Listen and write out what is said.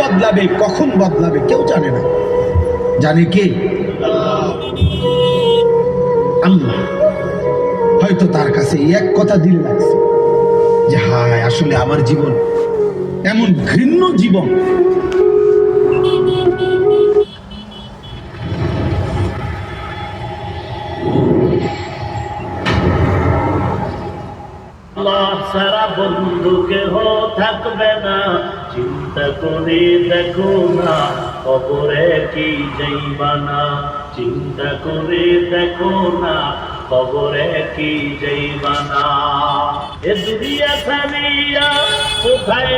বদলাবে, কখন বদলাবে, কেউ জানে না। জানে কে? হয়তো তার কাছে এক কথা দিল লাগছে, যে হায়, আসলে আমার জীবন এমন ঘৃণ্য জীবন আল্লাহ সারা বন্ধু কেহ থাকবে না। চিন্তা করে দেখো না কবরে কি যাইবা না চিন্তা করে দেখো না কবরে কি যাইবা না এ দুনিয়া ছাড়িয়া কোথায়